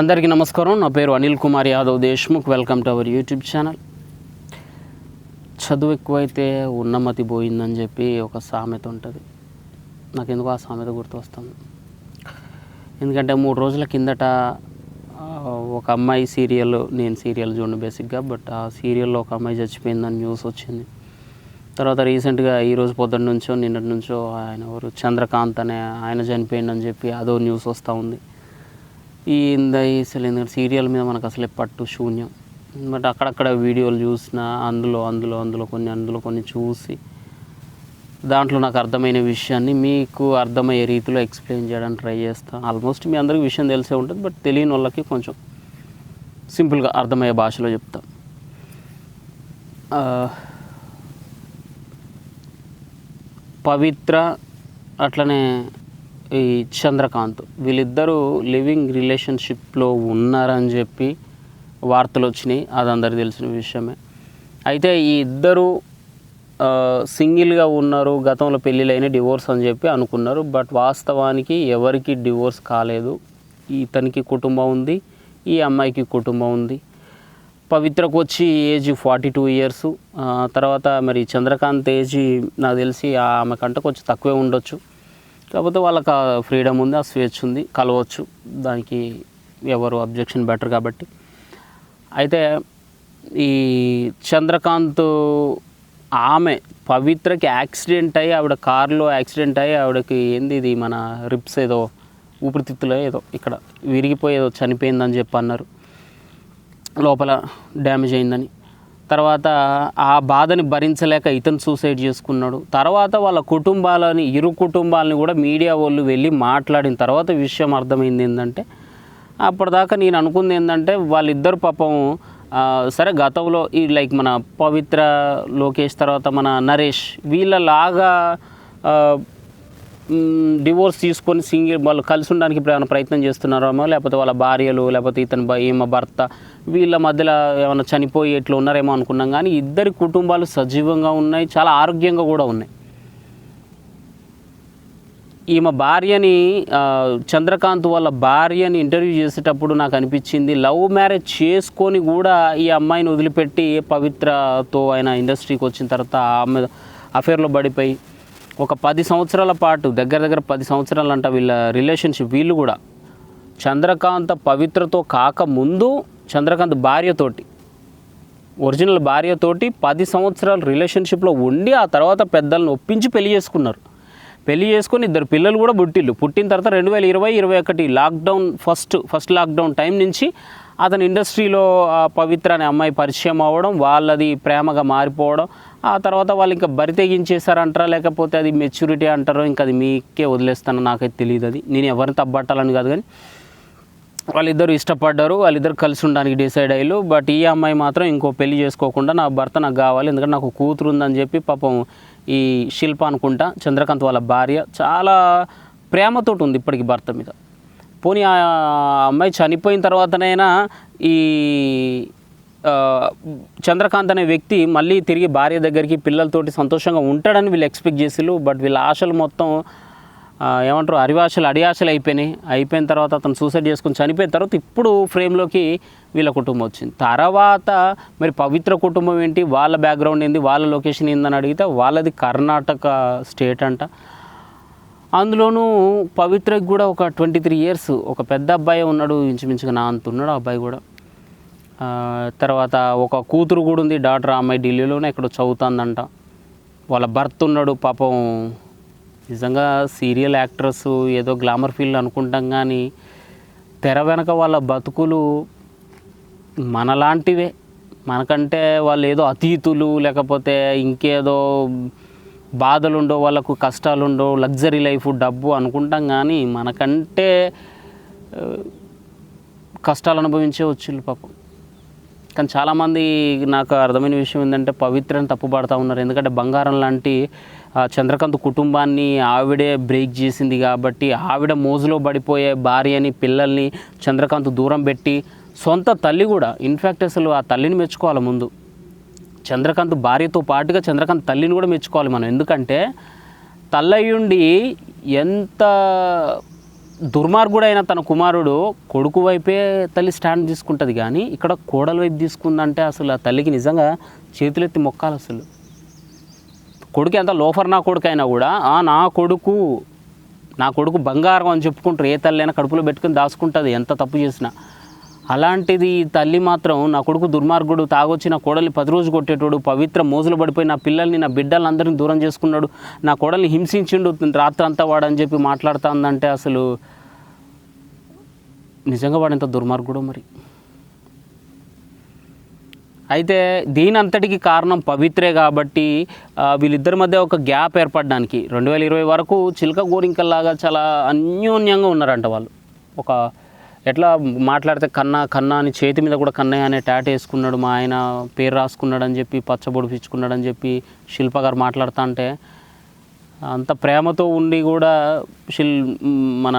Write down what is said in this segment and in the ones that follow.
అందరికీ నమస్కారం. నా పేరు Anil Kumar Yadav Deshmukh. Welcome to our YouTube channel. చదువు ఎక్కువైతే ఉన్నమతి పోయిందని చెప్పి ఒక సామెత ఉంటుంది. నాకు ఎందుకు ఆ సామెత గుర్తు వస్తుంది ఎందుకంటే మూడు రోజుల కిందట ఒక అమ్మాయి సీరియల్ నేను సీరియల్ చూడండి బేసిక్గా బట్ ఆ సీరియల్లో ఒక అమ్మాయి చచ్చిపోయిందని న్యూస్ వచ్చింది. తర్వాత రీసెంట్గా ఈ రోజు పొద్దున్న నుంచో నిన్నటి నుంచో ఆయన ఎవరు? చంద్రకాంత్ అనే ఆయన చనిపోయిందని చెప్పి అదో న్యూస్ వస్తూ ఉంది. ఈ ఇంద అసలు ఎందుకంటే సీరియల్ మీద మనకు అసలే పట్టు శూన్యం. బట్ అక్కడక్కడ వీడియోలు చూసిన అందులో అందులో అందులో కొన్ని అందులో కొన్ని చూసి దాంట్లో నాకు అర్థమైన విషయాన్ని మీకు అర్థమయ్యే రీతిలో ఎక్స్ప్లెయిన్ చేయడానికి ట్రై చేస్తాను ఆల్మోస్ట్ మీ అందరికీ విషయం తెలిసే ఉంటుంది బట్ తెలియని వాళ్ళకి కొంచెం సింపుల్గా అర్థమయ్యే భాషలో చెప్తా. పవిత్ర అట్లనే ఈ చంద్రకాంత్. వీళ్ళిద్దరూ లివింగ్ రిలేషన్షిప్లో ఉన్నారని చెప్పి వార్తలు వచ్చినాయి. అది అందరికీ తెలిసిన విషయమే. అయితే ఈ ఇద్దరు సింగిల్గా ఉన్నారు గతంలో పెళ్ళిళ్ళైన డివోర్స్ అని చెప్పి అనుకున్నారు. బట్ వాస్తవానికి ఎవరికి డివోర్స్ కాలేదు. ఇతనికి కుటుంబం ఉంది ఈ అమ్మాయికి కుటుంబం ఉంది. పవిత్రకు వచ్చి ఏజ్ ఫార్టీ టూ ఇయర్స్. తర్వాత మరి చంద్రకాంత్ ఏజ్ నాకు తెలిసి ఆమె కంటే కొంచెం తక్కువే ఉండొచ్చు. కాకపోతే వాళ్ళకి ఆ ఫ్రీడమ్ ఉంది ఆ స్వేచ్ఛ ఉంది కలవచ్చు. దానికి ఎవరు అబ్జెక్షన్ బెటర్ కాబట్టి. అయితే ఈ చంద్రకాంత్ ఆమె పవిత్రకి యాక్సిడెంట్ అయ్యి ఆవిడ కారులో యాక్సిడెంట్ అయ్యి ఆవిడకి ఏంది ఇది మన రిప్స్ ఏదో ఊపిరితిత్తులో ఏదో ఇక్కడ విరిగిపోయేదో చనిపోయిందని చెప్పి అన్నారు. లోపల డ్యామేజ్ అయిందని. తర్వాత ఆ బాధని భరించలేక ఇతను సూసైడ్ చేసుకున్నాడు. తర్వాత వాళ్ళ కుటుంబాలని ఇరు కుటుంబాలని కూడా మీడియా వాళ్ళు వెళ్ళి మాట్లాడిన తర్వాత విషయం అర్థమైంది ఏంటంటే అప్పటిదాకా నేను అనుకుంది ఏంటంటే వాళ్ళిద్దరు పాపం సరే గతంలో ఈ లైక్ మన పవిత్ర లోకేష్ తర్వాత మన నరేష్ వీళ్ళలాగా డివోర్స్ తీసుకొని సింగిల్ వాళ్ళు కలిసి ఉండడానికి ఇప్పుడు ఏమైనా ప్రయత్నం చేస్తున్నారేమో? లేకపోతే వాళ్ళ భార్యలు లేకపోతే ఇతని ఈమె భర్త వీళ్ళ మధ్యలో ఏమైనా చనిపోయి ఇట్లా ఉన్నారేమో అనుకున్నాం. కానీ ఇద్దరి కుటుంబాలు సజీవంగా ఉన్నాయి చాలా ఆరోగ్యంగా కూడా ఉన్నాయి. ఈమె భార్యని చంద్రకాంత్ వాళ్ళ భార్యని ఇంటర్వ్యూ చేసేటప్పుడు నాకు అనిపించింది లవ్ మ్యారేజ్ చేసుకొని కూడా ఈ అమ్మాయిని వదిలిపెట్టి పవిత్రతో ఆయన ఇండస్ట్రీకి వచ్చిన తర్వాత ఆమె అఫేర్లో పడిపోయి ఒక పది సంవత్సరాల పాటు దగ్గర దగ్గర పది సంవత్సరాలు అంట వీళ్ళ రిలేషన్షిప్ వీళ్ళు కూడా చంద్రకాంత పవిత్రతో కాక ముందు చంద్రకాంత్ భార్యతోటి ఒరిజినల్ భార్యతోటి పది సంవత్సరాలు రిలేషన్షిప్లో ఉండి ఆ తర్వాత పెద్దలను ఒప్పించి పెళ్ళి చేసుకున్నారు. పెళ్ళి చేసుకొని ఇద్దరు పిల్లలు కూడా పుట్టిల్లు. పుట్టిన తర్వాత రెండు వేల ఇరవై ఇరవై ఒకటి lockdown first first lockdown time నుంచి అతని ఇండస్ట్రీలో పవిత్ర అనే అమ్మాయి పరిచయం అవ్వడం వాళ్ళది ప్రేమగా మారిపోవడం ఆ తర్వాత వాళ్ళు ఇంకా బరి తెగించేశారంటారా? లేకపోతే అది మెచ్యూరిటీ అంటారో ఇంకా అది మీకే వదిలేస్తానో నాకైతే తెలియదు అది. నేను ఎవరిని తప్పట్టాలని కాదు కానీ వాళ్ళిద్దరు ఇష్టపడ్డారు వాళ్ళిద్దరు కలిసి ఉండడానికి డిసైడ్ అయ్యారు. బట్ ఈ అమ్మాయి మాత్రం ఇంకో పెళ్ళి చేసుకోకుండా నా భర్త నాకు కావాలి ఎందుకంటే నాకు కూతురు ఉందని చెప్పి పాపం ఈ శిల్ప అనుకుంటా చంద్రకాంత్ వాళ్ళ భార్య చాలా ప్రేమతోటి ఉంది ఇప్పటికి భర్త మీద. పోనీ ఆ అమ్మాయి చనిపోయిన తర్వాతనైనా ఈ చంద్రకాంత్ అనే వ్యక్తి మళ్ళీ తిరిగి భార్య దగ్గరికి పిల్లలతోటి సంతోషంగా ఉంటాడని వీళ్ళు ఎక్స్పెక్ట్ చేసిళ్ళు. బట్ వీళ్ళ ఆశలు మొత్తం ఏమంటారు అరివాశలు అడియాశలు అయిపోయినాయి. అయిపోయిన తర్వాత అతను సూసైడ్ చేసుకుని చనిపోయిన తర్వాత ఇప్పుడు ఫ్రేమ్లోకి వీళ్ళ కుటుంబం వచ్చింది. తర్వాత మరి పవిత్ర కుటుంబం ఏంటి? వాళ్ళ బ్యాక్గ్రౌండ్ ఏంది? వాళ్ళ లొకేషన్ ఏందని అడిగితే వాళ్ళది కర్ణాటక స్టేట్ అంట. అందులోనూ పవిత్రకి కూడా ఒక ట్వంటీ త్రీ ఇయర్స్ ఒక పెద్ద అబ్బాయి ఉన్నాడు ఇంచుమించుగా నా అంత ఉన్నాడు ఆ అబ్బాయి కూడా. తర్వాత ఒక కూతురు కూడా ఉంది డాక్టర్ అమ్మాయి ఢిల్లీలోనే ఇక్కడ చదువుతుందంట. వాళ్ళ భర్త ఉన్నాడు పాపం నిజంగా సీరియల్ యాక్టర్స్ ఏదో గ్లామర్ ఫీల్డ్ అనుకుంటాం కానీ తెర వెనక వాళ్ళ బతుకులు మనలాంటివే. మనకంటే వాళ్ళు ఏదో అతీతులు లేకపోతే ఇంకేదో బాధలుండో వాళ్ళకు కష్టాలుండో లగ్జరీ లైఫ్ డబ్బు అనుకుంటాం కానీ మనకంటే కష్టాలు అనుభవించే వచ్చిళ్ళు పాపం. కానీ చాలామంది నాకు అర్థమైన విషయం ఏంటంటే పవిత్రని తప్పుపడతా ఉన్నారు. ఎందుకంటే బంగారం లాంటి ఆ, చంద్రకాంత్ కుటుంబాన్ని ఆవిడే బ్రేక్ చేసింది కాబట్టి ఆవిడ మోజులో పడిపోయే భార్యని పిల్లల్ని చంద్రకాంత్ దూరం పెట్టి సొంత తల్లి కూడా ఇన్ఫ్యాక్ట్ అసలు ఆ తల్లిని మెచ్చుకోవాలి ముందు. చంద్రకాంత్ భార్యతో పాటుగా చంద్రకాంత్ తల్లిని కూడా మెచ్చుకోవాలి మనం. ఎందుకంటే తల్లయ్యుండి ఎంత దుర్మార్గుడైన తన కుమారుడు కొడుకు వైపే తల్లి స్టాండ్ తీసుకుంటుంది కానీ ఇక్కడ కోడల వైపు తీసుకుందంటే అసలు ఆ తల్లికి నిజంగా చేతులెత్తి మొక్కాలి అసలు. కొడుకు ఎంత లోఫర్ నా కొడుకు అయినా కూడా నా కొడుకు నా కొడుకు బంగారం అని చెప్పుకుంటారు. ఏ తల్లి అయినా కడుపులో పెట్టుకుని దాచుకుంటుంది ఎంత తప్పు చేసినా. అలాంటిది తల్లి మాత్రం నా కొడుకు దుర్మార్గుడు తాగొచ్చి నా కోడల్ని పది రోజు కొట్టేటోడు పవిత్ర మోజులు పడిపోయి నా పిల్లల్ని నా బిడ్డలందరినీ దూరం చేసుకున్నాడు. నా కోడల్ని హింసించిండు రాత్రంతా వాడని చెప్పి మాట్లాడుతుందంటే అసలు నిజంగా వాడు ఎంత దుర్మార్గుడో మరి. అయితే దీని అంతటికి కారణం పవిత్రే కాబట్టి వీళ్ళిద్దరి మధ్య ఒక గ్యాప్ ఏర్పడడానికి రెండు వేల ఇరవై వరకు చిలక గోరింకల్లాగా చాలా అన్యోన్యంగా ఉన్నారంట వాళ్ళు. ఒక ఎట్లా మాట్లాడితే కన్నా కన్నా అని చేతి మీద కూడా కన్నయ్య అనే ట్యాట్ వేసుకున్నాడు మా ఆయన పేరు రాసుకున్నాడు అని చెప్పి పచ్చబొడిపించుకున్నాడు అని చెప్పి శిల్ప గారు మాట్లాడుతా అంటే అంత ప్రేమతో ఉండి కూడా శిల్ మన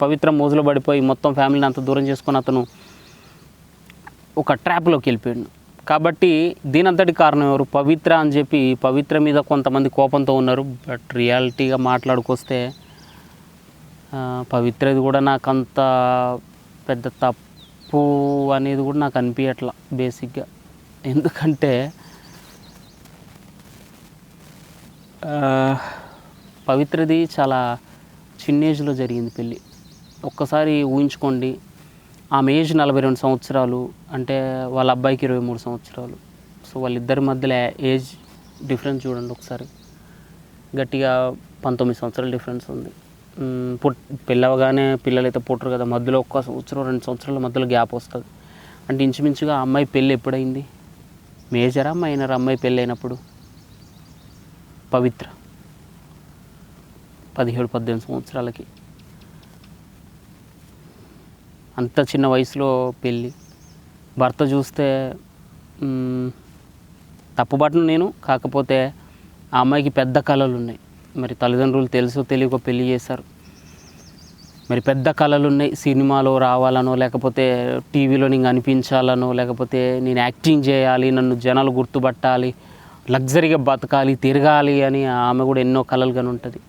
పవిత్ర మోజులో పడిపోయి మొత్తం ఫ్యామిలీని అంత దూరం చేసుకొని అతను ఒక ట్రాప్లోకి వెళ్ళిపోయాడు. కాబట్టి దీనంతటి కారణం ఎవరు? పవిత్ర అని చెప్పి పవిత్ర మీద కొంతమంది కోపంతో ఉన్నారు. బట్ రియాలిటీగా మాట్లాడుకొస్తే పవిత్రది కూడా నాకు అంత పెద్ద తప్పు అనేది కూడా నాకు అనిపించట్లా బేసిక్గా. ఎందుకంటే పవిత్రది చాలా చిన్న ఏజ్లో జరిగింది పెళ్ళి. ఒక్కసారి ఊహించుకోండి ఆమె ఏజ్ నలభై రెండు సంవత్సరాలు అంటే వాళ్ళ అబ్బాయికి ఇరవై మూడు సంవత్సరాలు. సో వాళ్ళిద్దరి మధ్యలో ఏజ్ డిఫరెన్స్ చూడండి ఒకసారి. గట్టిగా పంతొమ్మిది సంవత్సరాల డిఫరెన్స్ ఉంది. పెళ్ళవగానే పిల్లలు అయితే పుట్టరు కదా మధ్యలో ఒక్క సంవత్సరం రెండు సంవత్సరాల మధ్యలో గ్యాప్ వస్తుంది. అంటే ఇంచుమించుగా ఆ అమ్మాయి పెళ్ళి ఎప్పుడైంది? మేజరా మైనర్ అమ్మాయి పెళ్ళి అయినప్పుడు పవిత్ర. పదిహేడు పద్దెనిమిది సంవత్సరాలకి. అంత చిన్న వయసులో పెళ్ళి. భర్త చూస్తే తప్పుబాటును తప్పుబట్టను నేను కాకపోతే ఆ అమ్మాయికి పెద్ద కళలు ఉన్నాయి మరి తల్లిదండ్రులు తెలుసో తెలియక పెళ్ళి చేశారు. మరి పెద్ద కళలు ఉన్నాయి సినిమాలో రావాలనో లేకపోతే టీవీలో నేను అనిపించాలనో లేకపోతే నేను యాక్టింగ్ చేయాలి నన్ను జనాలు గుర్తుపట్టాలి లగ్జరీగా బతకాలి తిరగాలి అని ఆమె కూడా ఎన్నో కళలు కానీ ఉంటుంది.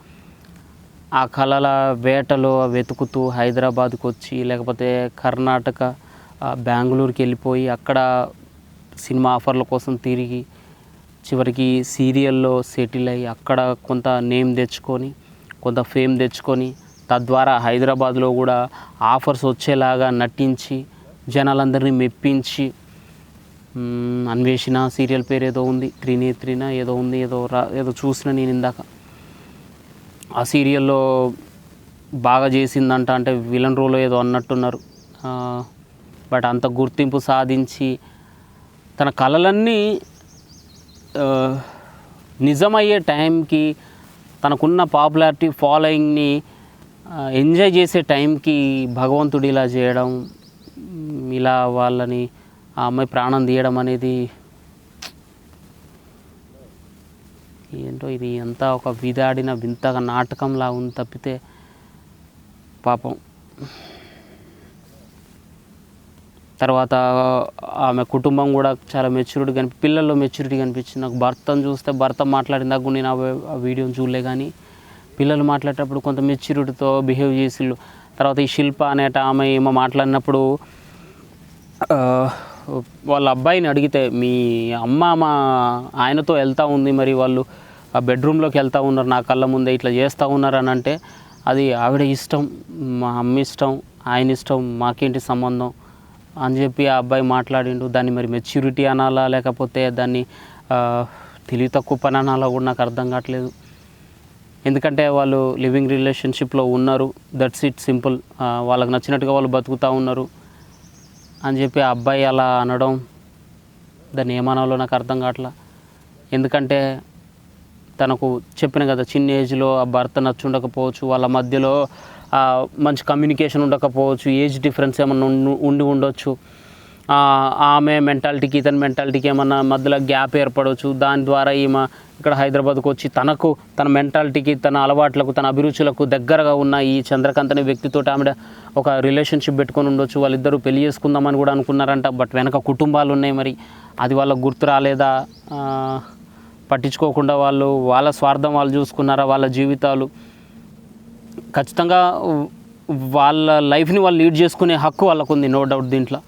ఆ కళల వేటలో వెతుకుతూ హైదరాబాద్కి వచ్చి లేకపోతే కర్ణాటక బెంగళూరుకి వెళ్ళిపోయి అక్కడ సినిమా ఆఫర్ల కోసం తిరిగి చివరికి సీరియల్లో సెటిల్ అయ్యి అక్కడ కొంత నేమ్ తెచ్చుకొని కొంత ఫేమ్ తెచ్చుకొని తద్వారా హైదరాబాద్లో కూడా ఆఫర్స్ వచ్చేలాగా నటించి జనాలందరినీ మెప్పించి అన్వేషణ సీరియల్ పేరు ఏదో ఉంది త్రినేత్రిన ఏదో ఉంది ఏదో రా ఏదో చూసిన నేను ఇందాక. ఆ సీరియల్లో బాగా చేసిందంట అంటే విలన్ రోల్ ఏదో అన్నట్టున్నారు. బట్ అంత గుర్తింపు సాధించి తన కళలన్నీ నిజమయ్యే టైంకి తనకున్న పాపులారిటీ ఫాలోయింగ్ని ఎంజాయ్ చేసే టైంకి భగవంతుడు ఇలా చేయడం ఇలా వాళ్ళని ఆ అమ్మాయి ప్రాణం తీయడం అనేది ఏంటో ఇది ఎంత ఒక విదాడిన వింతగా నాటకంలా ఉంది తప్పితే పాపం. తర్వాత ఆమె కుటుంబం కూడా చాలా మెచ్యూరిటీ కనిపి పిల్లల్లో మెచ్యూరిటీ కనిపించింది. నాకు భర్తను చూస్తే భర్త మాట్లాడిన నేను ఆ వీడియోని చూడలే కానీ పిల్లలు మాట్లాడేటప్పుడు కొంత మెచ్యూరిటీతో బిహేవ్ చేసిళ్ళు. తర్వాత ఈ శిల్ప అనేట ఆమె ఏమో మాట్లాడినప్పుడు వాళ్ళ అబ్బాయిని అడిగితే మీ అమ్మ మా ఆయనతో వెళ్తూ ఉంది మరి వాళ్ళు ఆ బెడ్రూమ్లోకి వెళ్తూ ఉన్నారు నా కళ్ళ ముందే ఇట్లా చేస్తూ ఉన్నారు అని అంటే అది ఆవిడ ఇష్టం మా అమ్మ ఇష్టం ఆయన ఇష్టం మాకేంటి సంబంధం? అని చెప్పి ఆ అబ్బాయి మాట్లాడిండు. దాన్ని మరి మెచ్యూరిటీ అనాలా లేకపోతే దాన్ని తెలివి తక్కువ పని అనాలా కూడా నాకు అర్థం కావట్లేదు. ఎందుకంటే వాళ్ళు లివింగ్ రిలేషన్షిప్లో ఉన్నారు. దట్స్ ఇట్ సింపుల్ వాళ్ళకి నచ్చినట్టుగా వాళ్ళు బతుకుతూ ఉన్నారు. అని చెప్పి ఆ అబ్బాయి అలా అనడం దాన్ని ఏమనాలో నాకు అర్థం కావట్లా. ఎందుకంటే తనకు చెప్పిన కదా చిన్న ఏజ్లో ఆ భర్త నచ్చుండకపోవచ్చు. వాళ్ళ మధ్యలో మంచి కమ్యూనికేషన్ ఉండకపోవచ్చు ఏజ్ డిఫరెన్స్ ఏమన్నా ఉండి ఉండొచ్చు. ఆమె మెంటాలిటీకి ఇతని మెంటాలిటీకి ఏమన్నా మధ్యలో గ్యాప్ ఏర్పడవచ్చు దాని ద్వారా ఈమె ఇక్కడ హైదరాబాద్కు వచ్చి తనకు తన మెంటాలిటీకి తన అలవాట్లకు తన అభిరుచులకు దగ్గరగా ఉన్న ఈ చంద్రకాంత్ అనే వ్యక్తితో ఆమె ఒక రిలేషన్షిప్ పెట్టుకొని ఉండొచ్చు. వాళ్ళిద్దరూ పెళ్ళి చేసుకుందామని కూడా అనుకున్నారంట. బట్ వెనక కుటుంబాలు ఉన్నాయి మరి. అది వాళ్ళకు గుర్తు రాలేదా? పట్టించుకోకుండా వాళ్ళు వాళ్ళ స్వార్థం వాళ్ళు చూసుకున్నారా? వాళ్ళ జీవితాలు? ఖచ్చితంగా వాళ్ళ లైఫ్ని వాళ్ళు లీడ్ చేసుకునే హక్కు వాళ్ళకు ఉంది నో డౌట్ దీంట్లో.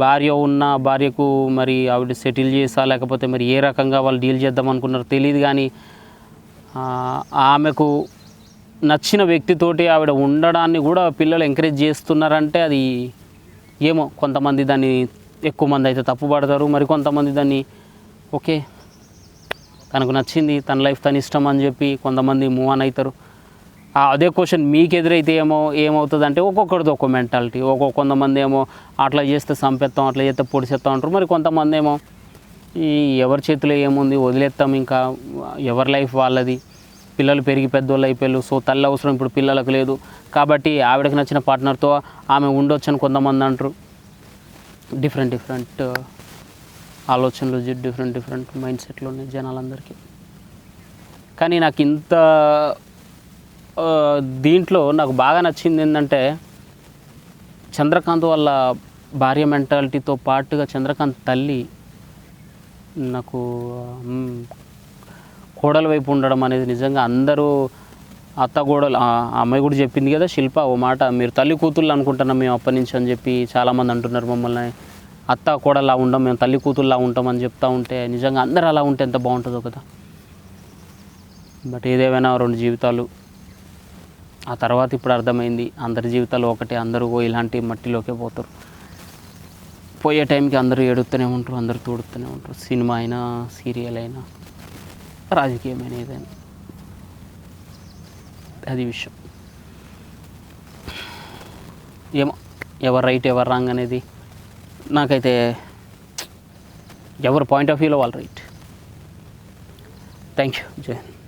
భార్య ఉన్న భార్యకు మరి ఆవిడ సెటిల్ చేసా లేకపోతే మరి ఏ రకంగా వాళ్ళు డీల్ చేద్దాం అనుకున్నారో తెలియదు కానీ ఆమెకు నచ్చిన వ్యక్తితోటి ఆవిడ ఉండడాన్ని కూడా పిల్లలు ఎంకరేజ్ చేస్తున్నారంటే అది ఏమో కొంతమంది దాన్ని ఎక్కువ మంది అయితే తప్పు పడతారు. మరి కొంతమంది దాన్ని ఓకే తనకు నచ్చింది తన లైఫ్ తన ఇష్టం అని చెప్పి కొంతమంది మూవ్ ఆన్ అవుతారు. అదే క్వశ్చన్ మీకు ఎదురైతే ఏమో ఏమవుతుంది అంటే ఒక్కొక్కరిది ఒక్కో మెంటాలిటీ ఒక్కొక్క కొంతమంది ఏమో అట్లా చేస్తే సంపెత్తాం అట్లా చేస్తే పొడిసేస్తాం అంటారు. మరి కొంతమంది ఏమో ఈ ఎవరి చేతిలో ఏముంది వదిలేస్తాం ఇంకా ఎవరి లైఫ్ వాళ్ళది. పిల్లలు పెరిగి పెద్దోళ్ళు అయిపోయారు సో తల్లి అవసరం ఇప్పుడు పిల్లలకు లేదు. కాబట్టి ఆవిడకి నచ్చిన పార్ట్నర్తో ఆమె ఉండొచ్చు అని కొంతమంది అంటారు. డిఫరెంట్ డిఫరెంట్ uh, ఆలోచనలు డిఫరెంట్ డిఫరెంట్ మైండ్ సెట్లు ఉన్నాయి జనాలందరికీ. కానీ నాకు ఇంత దీంట్లో నాకు బాగా నచ్చింది ఏంటంటే చంద్రకాంత్ వాళ్ళ భార్య మెంటాలిటీతో పాటుగా చంద్రకాంత్ తల్లి నాకు కోడల వైపు ఉండడం అనేది నిజంగా అందరూ అత్త గోడలు ఆ అమ్మాయి కూడా చెప్పింది కదా శిల్ప ఓ మాట మీరు తల్లి కూతుళ్ళు అనుకుంటున్నాం మేము అప్పటి నుంచి అని చెప్పి చాలామంది అంటున్నారు మమ్మల్ని. అత్త కోడలా ఉండం మేము తల్లి కూతుళ్ళలా ఉంటాం అని చెప్తా ఉంటే నిజంగా అందరూ అలా ఉంటే ఎంత బాగుంటుందో కదా. బట్ ఏదేమైనా రెండు జీవితాలు ఆ తర్వాత ఇప్పుడు అర్థమైంది. అందరి జీవితాలు ఒకటే అందరూ ఇలాంటి మట్టిలోకే పోతారు. పోయే టైంకి అందరూ ఏడుతూనే ఉంటారు అందరూ తోడుతూనే ఉంటారు. సినిమా అయినా సీరియల్ అయినా రాజకీయమైన ఏదైనా. అది విషయం. ఏమో ఎవరు రైట్ ఎవరు రాంగ్ అనేది నాకైతే ఎవరి పాయింట్ ఆఫ్ వ్యూలో వాళ్ళు రైట్. Thank you. జయన్